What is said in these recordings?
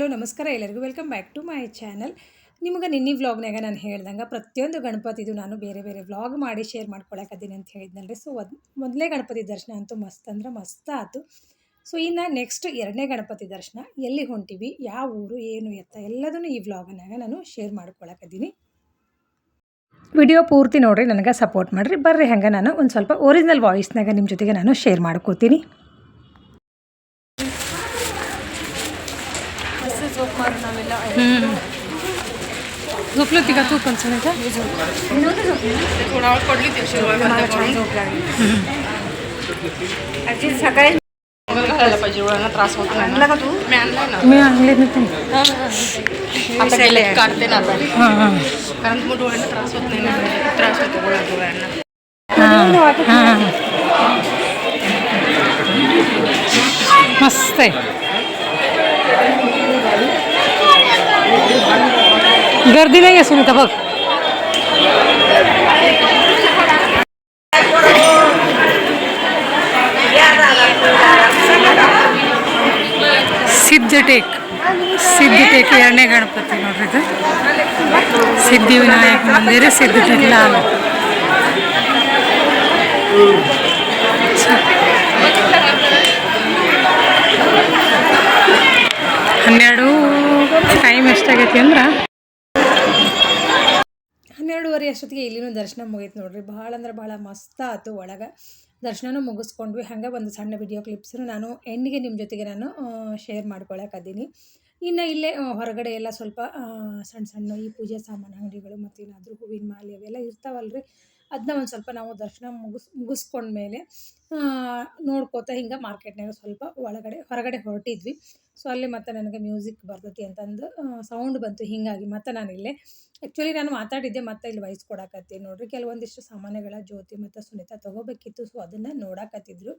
Hello, ನಮಸ್ಕಾರ. ಎಲ್ಲರಿಗೂ welcome back to my channel. ನಿಮಗೆ ನಿನ್ನೆ ವ್ಲಾಗ್ನಾಗ ನಾನು ಹೇಳ್ದಂಗೆ ಪ್ರತಿಯೊಂದು ಗಣಪತಿದು ನಾನು ಬೇರೆ ಬೇರೆ ವ್ಲಾಗ್ ಮಾಡಿ ಶೇರ್ ಮಾಡ್ಕೊಳಕತ್ತೀನಿ ಅಂತ ಹೇಳಿದ್ನಲ್ರಿ. ಸೊ ಅದು ಮೊದಲೇ ಗಣಪತಿ ದರ್ಶನ ಅಂತೂ ಮಸ್ತ್ ಅಂದ್ರೆ ಮಸ್ತ್ ಆಯ್ತು ಸೊ ಇನ್ನು ನೆಕ್ಸ್ಟ್ ಎರಡನೇ ಗಣಪತಿ ದರ್ಶನ ಎಲ್ಲಿ ಹೊಂಟಿವಿ, ಯಾವ ಊರು, ಏನು ಎತ್ತ ಎಲ್ಲದನ್ನು ಈ ವ್ಲಾಗ್ನಾಗ ನಾನು ಶೇರ್ ಮಾಡ್ಕೊಳಕತ್ತೀನಿ. ವಿಡಿಯೋ ಪೂರ್ತಿ ನೋಡಿರಿ, ನನಗೆ ಸಪೋರ್ಟ್ ಮಾಡಿರಿ. ಬರ್ರಿ, ಹಂಗೆ ನಾನು ಒಂದು ಸ್ವಲ್ಪ ಒರಿಜಿನಲ್ ವಾಯ್ಸ್ನಾಗ ನಿಮ್ಮ ಜೊತೆಗೆ ನಾನು ಶೇರ್ ಮಾಡ್ಕೋತೀನಿ. झोपलो ती का तू पण सुनीता? थोडा वेळ पडली ती सकाळी घालायला पाहिजे डोळ्यांना त्रास होत नाही आणला का तू? मी आणलाय ना. मी आणले नाही आता गेले काढते ना आता. हां हां. कारण मग डोळ्यांना त्रास होत नाही ना. त्रास होतो डोळ्यांना. मस्त आहे. गर्दी नाही आहे सुनीता बघ ಸಿದ್ಧಟೇಕ್ ಸಿದ್ಧಟೇಕ್ ಎರಡನೇ ಗಣಪತಿ ನೋಡ್ರಿ ಇದು ಸಿದ್ಧಿವಿನಾಯಕ ಮಂದಿರ ಸಿದ್ಧಟೇಕ್ ಲಾಲ್ ಹನ್ನೆರಡು ಟೈಮ್ ಎಷ್ಟಾಗೈತಿ ಅಂದ್ರೆ ಹನ್ನೆರಡುವರೆ ಅಷ್ಟೊತ್ತಿಗೆ ಇಲ್ಲಿನೂ ದರ್ಶನ ಮುಗೀತು ನೋಡ್ರಿ. ಭಾಳ ಅಂದ್ರೆ ಭಾಳ ಮಸ್ತ್ ಆಯ್ತು ಒಳಗೆ. ದರ್ಶನನೂ ಮುಗಿಸ್ಕೊಂಡ್ವಿ ಹಂಗೆ ಒಂದು ಸಣ್ಣ ವಿಡಿಯೋ ಕ್ಲಿಪ್ಸನ್ನು ನಾನು ಎಂಡಿಗೆ ನಿಮ್ಮ ಜೊತೆಗೆ ನಾನು ಶೇರ್ ಮಾಡ್ಕೊಳಕದ್ದೀನಿ ಇನ್ನು ಇಲ್ಲೇ ಹೊರಗಡೆ ಎಲ್ಲ ಸ್ವಲ್ಪ ಸಣ್ಣ ಸಣ್ಣ ಈ ಪೂಜೆ ಸಾಮಾನು ಅಂಗಡಿಗಳು ಮತ್ತು ಏನಾದರೂ ಹೂವಿನ ಮಾಲೆ ಅವೆಲ್ಲ ಇರ್ತಾವಲ್ರಿ. ಅದನ್ನ ಒಂದು ಸ್ವಲ್ಪ ನಾವು ದರ್ಶನ ಮುಗಿಸ್, ಮುಗಿಸ್ಕೊಂಡ್ಮೇಲೆ ನೋಡ್ಕೋತಾ ಹಿಂಗೆ ಮಾರ್ಕೆಟ್ನಾಗ ಸ್ವಲ್ಪ ಒಳಗಡೆ, ಹೊರಗಡೆ ಹೊರಟಿದ್ವಿ. ಸೊ ಅಲ್ಲಿ ಮತ್ತೆ ನನಗೆ ಮ್ಯೂಸಿಕ್ ಬರ್ತೈತಿ ಅಂತಂದು ಸೌಂಡ್ ಬಂತು. ಹೀಗಾಗಿ ಮತ್ತೆ ನಾನು ಇಲ್ಲೇ ಆ್ಯಕ್ಚುಲಿ ನಾನು ಮಾತಾಡಿದ್ದೆ, ಮತ್ತೆ ಇಲ್ಲಿ ವಯಸ್ಸು ಕೊಡಾಕತ್ತೀನಿ ನೋಡ್ರಿ. ಕೆಲವೊಂದಿಷ್ಟು ಸಾಮಾನುಗಳ ಜ್ಯೋತಿ ಮತ್ತು ಸುನೀತಾ ತೊಗೋಬೇಕಿತ್ತು. ಸೊ ಅದನ್ನು ನೋಡಾಕತ್ತಿದ್ರು.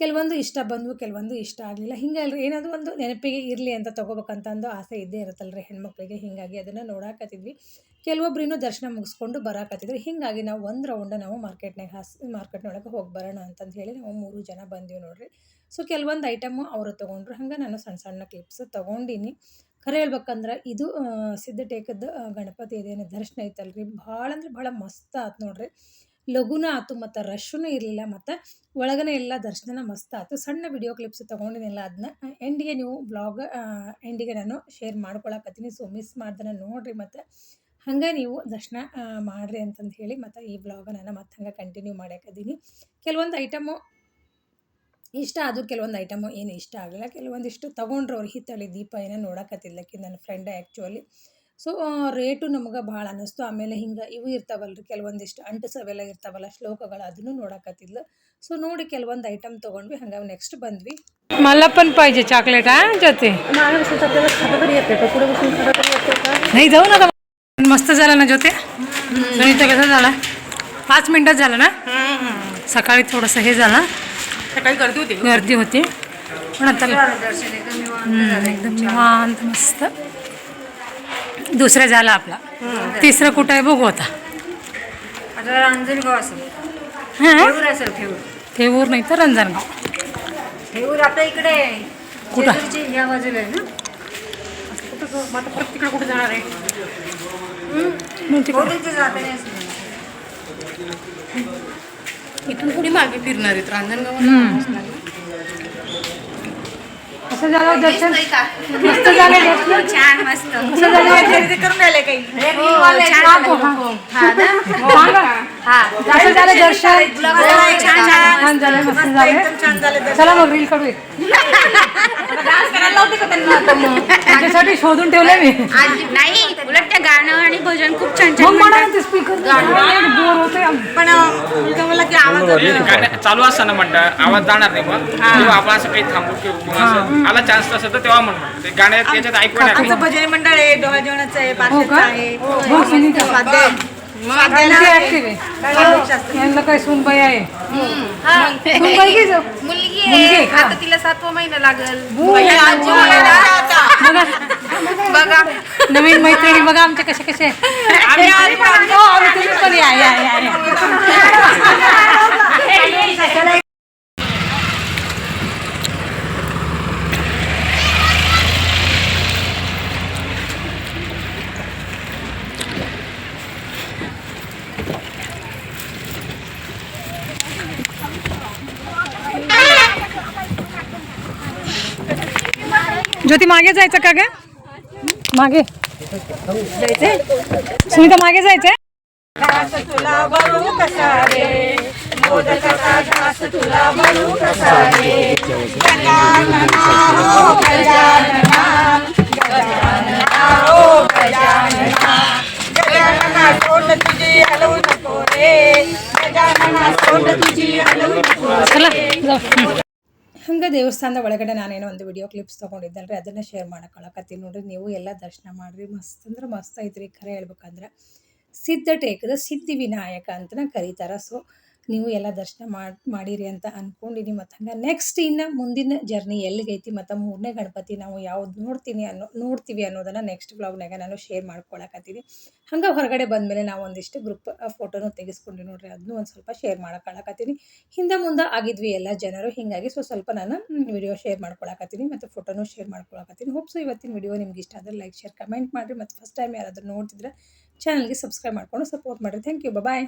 ಕೆಲವೊಂದು ಇಷ್ಟ ಬಂದವು, ಕೆಲವೊಂದು ಇಷ್ಟ ಆಗಲಿಲ್ಲ. ಹಿಂಗಲ್ರಿ, ಏನಾದರೂ ಒಂದು ನೆನಪಿಗೆ ಇರಲಿ ಅಂತ ತೊಗೋಬೇಕಂತಂದು ಆಸೆ ಇದ್ದೇ ಇರುತ್ತಲ್ರಿ ಹೆಣ್ಮಕ್ಳಿಗೆ. ಹೀಗಾಗಿ ಅದನ್ನು ನೋಡಾಕತ್ತಿದ್ವಿ. ಕೆಲವೊಬ್ರು ಇನ್ನೂ ದರ್ಶನ ಮುಗಿಸ್ಕೊಂಡು ಬರಾಕತ್ತಿದ್ರು. ಹೀಗಾಗಿ ನಾವು ಒಂದು ರೌಂಡ ನಾವು ಮಾರ್ಕೆಟ್ನಾಗ ಹಾಸ್, ಮಾರ್ಕೆಟ್ನೊಳಗೆ ಹೋಗಿ ಬರೋಣ ಅಂತಂದು ಹೇಳಿ ನಾವು ಮೂರು ಜನ ಬಂದೀವಿ ನೋಡಿರಿ. ಸೊ ಕೆಲವೊಂದು ಐಟಮು ಅವರು ತೊಗೊಂಡ್ರು. ಹಂಗೆ ನಾನು ಸಣ್ಣ ಸಣ್ಣ ಕ್ಲಿಪ್ಸ್ ತೊಗೊಂಡಿನಿ. ಖರೆ ಹೇಳ್ಬೇಕಂದ್ರೆ ಇದು ಸಿದ್ಧಟೇಕದ ಗಣಪತಿ ಇದೇನು ದರ್ಶನ ಐತಲ್ರಿ. ಭಾಳ ಅಂದ್ರೆ ಭಾಳ ಮಸ್ತ್ ಆಯ್ತು ನೋಡ್ರಿ. ಲಘುನ ಆಯ್ತು, ಮತ್ತು ರಶ್ಶೂ ಇರಲಿಲ್ಲ, ಮತ್ತು ಒಳಗನೆ ಎಲ್ಲ ದರ್ಶನ ಮಸ್ತ್ ಆಯ್ತು. ಸಣ್ಣ ವಿಡಿಯೋ ಕ್ಲಿಪ್ಸ್ ತೊಗೊಂಡಿದ್ದೆಲ್ಲ ಅದನ್ನ ಎಂಡಿಗೆ ನೀವು ಬ್ಲಾಗ್ ಎಂಡಿಗೆ ನಾನು ಶೇರ್ ಮಾಡ್ಕೊಳಕತ್ತೀನಿ. ಸೊ ಮಿಸ್ ಮಾಡ್ದನ ನೋಡಿರಿ ಮತ್ತು. ಹಂಗೆ ನೀವು ದರ್ಶನ ಮಾಡಿರಿ ಅಂತಂದು ಹೇಳಿ ಮತ್ತು ಈ ಬ್ಲಾಗ ನಾನು ಮತ್ತೆ ಹಂಗೆ ಕಂಟಿನ್ಯೂ ಮಾಡಾಕತ್ತೀನಿ ಕೆಲವೊಂದು ಐಟಮು ಇಷ್ಟ ಅದು ಕೆಲವೊಂದು ಐಟಮು ಏನು ಇಷ್ಟ ಆಗಲಿಲ್ಲ. ಕೆಲವೊಂದಿಷ್ಟು ತೊಗೊಂಡ್ರು ಅವ್ರು ಹಿತ್ತಳಿ ದೀಪ ಏನೋ ನೋಡಕತ್ತಿಲ್ಲಕ್ಕಿ ನನ್ನ ಫ್ರೆಂಡ್ ಆ್ಯಕ್ಚುಲಿ ಸೊ ರೇಟು ನಮ್ಗೆ ಭಾಳ ಅನ್ನಿಸ್ತು ಆಮೇಲೆ ಹಿಂಗೆ ಇವು ಇರ್ತಾವಲ್ರಿ ಕೆಲವೊಂದಿಷ್ಟು ಅಂಟಿಸವೆಲ್ಲ ಇರ್ತಾವಲ್ಲ ಶ್ಲೋಕಗಳು ಅದನ್ನು ನೋಡಕತ್ತಿದ್ಲು ಸೊ ನೋಡಿ ಕೆಲವೊಂದು ಐಟಮ್ ತೊಗೊಂಡ್ವಿ ಹಂಗೆ ನೆಕ್ಸ್ಟ್ ಬಂದ್ವಿ मलापण पाहिजे चॉकलेट हा ज्योती नाही जाऊ ना मस्त झालं ना ज्योती सुनीता कसं झाला पाच मिनटात झालं ना सकाळी थोडंसं हे झालं सकाळी गर्दी होती गर्दी होती पण आता हम्म, एकदम निवांत मस्त दुसरा झाला आपला. तिसरं कुठं आहे बघू आता. आता रांजणगाव असेल. हां? ठेऊर थेऊर नाही तर रंजनगाव. ठेऊर आपल्या इकडे आहे. कुठं? जेजूरच्या ह्या बाजूला आहे ना? कुठं ग- मग आता परत तिकडे कुठे जाणार आहे? मग तिकडं. हो इथून थोडी मागे फिरणार आहेत. रांजणगाव हम्म. असं झालं दर्शन मस्त झालं दर्शन छान मस्त कसं झालं खरेदी करून आले काही हो, असं झालं दर्शन छान झालं. मस्त झालं चला मग रील काढू एक. डान्स करायला लावते का त्यांना आता मग? त्याच्यासाठी शोधून ठेवलंय मी. आज नाही उलट त्या गाणं आणि भजन खूप छान छान म्हणा स्पीकर बोर होते पण मला की आवाज गाणं चालू असताना म्हणतात आवाज जाणार नाही मग. आपण असं काही थांबू किंवा असं आला चान्स तसं तर तेव्हा म्हणतो ते गाण्यात याच्यात ऐकू येणार आमचं भजनी मंडळ आहे डोहा जेवणाचं आहे. हो आहे यांना काय सुनबाई आहे? सुनबाई की जाऊ मुलगी मुलगी आहे. आहे का? आता तिला सातवं महिना लागल. बघा. बघा. नवीन मैत्रिणी बघा आमच्या कशा कशा आहे. आम्ही आम्ही- हो, आम्ही तुम्ही पण या या या या. ज्योती मागे जायचं का ग? मागे. सुनीता मागे जायचंय? ಚಲ ಹಂಗೆ ದೇವಸ್ಥಾನದ ಒಳಗಡೆ ನಾನೇನೋ ಒಂದು ವಿಡಿಯೋ ಕ್ಲಿಪ್ಸ್ ತೊಗೊಂಡಿದ್ದಲ್ರಿ, ಅದನ್ನು ಶೇರ್ ಮಾಡ್ಕೊಳಕತ್ತೀನಿ ನೋಡ್ರಿ. ನೀವು ಎಲ್ಲ ದರ್ಶನ ಮಾಡಿರಿ. ಮಸ್ತ್ ಅಂದ್ರೆ ಮಸ್ತ್ ಐತ್ರಿ ಖರೆ ಹೇಳ್ಬೇಕಂದ್ರೆ. ಸಿದ್ಧ ಟೇಕದ ಸಿದ್ಧಿ ವಿನಾಯಕ ಅಂತನ ಕರೀತಾರೆ. ಸೊ ನೀವು ಎಲ್ಲ ದರ್ಶನ ಮಾಡಿ, ಮಾಡಿರಿ ಅಂತ ಅಂದ್ಕೊಂಡಿನಿ ಮತ್ತು ಹಂಗೆ ನೆಕ್ಸ್ಟ್ ಇನ್ನು ಮುಂದಿನ ಜರ್ನಿ ಎಲ್ಲಿಗೈತಿ, ಮತ್ತು ಮೂರನೇ ಗಣಪತಿ ನಾವು ಯಾವ್ದು ನೋಡ್ತೀನಿ ಅನ್ನೋ, ನೋಡ್ತೀವಿ ಅನ್ನೋದನ್ನು ನೆಕ್ಸ್ಟ್ ಬ್ಲಾಗ್ನಾಗ ನಾನು ಶೇರ್ ಮಾಡ್ಕೊಳಕತ್ತೀನಿ. ಹಂಗೆ ಹೊರಗಡೆ ಬಂದಮೇಲೆ ನಾವು ಒಂದಿಷ್ಟು ಗ್ರೂಪ್ ಫೋಟೋನು ತೆಗೆಸ್ಕೊಂಡು ನೋಡ್ರಿ ಅದನ್ನು ಒಂದು ಸ್ವಲ್ಪ ಶೇರ್ ಮಾಡಕ್ಕಾಳಕತ್ತೀನಿ ಹಿಂದೆ ಮುಂದೆ ಆಗಿದ್ವಿ ಎಲ್ಲ ಜನರು, ಹೀಗಾಗಿ ಸೊ ಸ್ವಲ್ಪ ನಾನು ವಿಡಿಯೋ ಶೇರ್ ಮಾಡ್ಕೊಳಕತ್ತೀನಿ, ಮತ್ತು ಫೋಟೋನು ಶೇರ್ ಮಾಡ್ಕೊಳಕತ್ತೀನಿ. ಹೋಪ್ಸು ಇವತ್ತಿನ ವಿಡಿಯೋ ನಿಮ್ಗೆ ಇಷ್ಟ ಆದರೆ ಲೈಕ್ ಶೇರ್ ಕಮೆಂಟ್ ಮಾಡಿರಿ. ಮತ್ತು ಫಸ್ಟ್ ಟೈಮ್ ಯಾರಾದರೂ ನೋಡ್ತಿದ್ರೆ ಚಾನಲ್ಗೆ ಸಬ್ಸ್ಕ್ರೈಬ್ ಮಾಡ್ಕೊಂಡು ಸಪೋರ್ಟ್ ಮಾಡಿರಿ. Thank you bye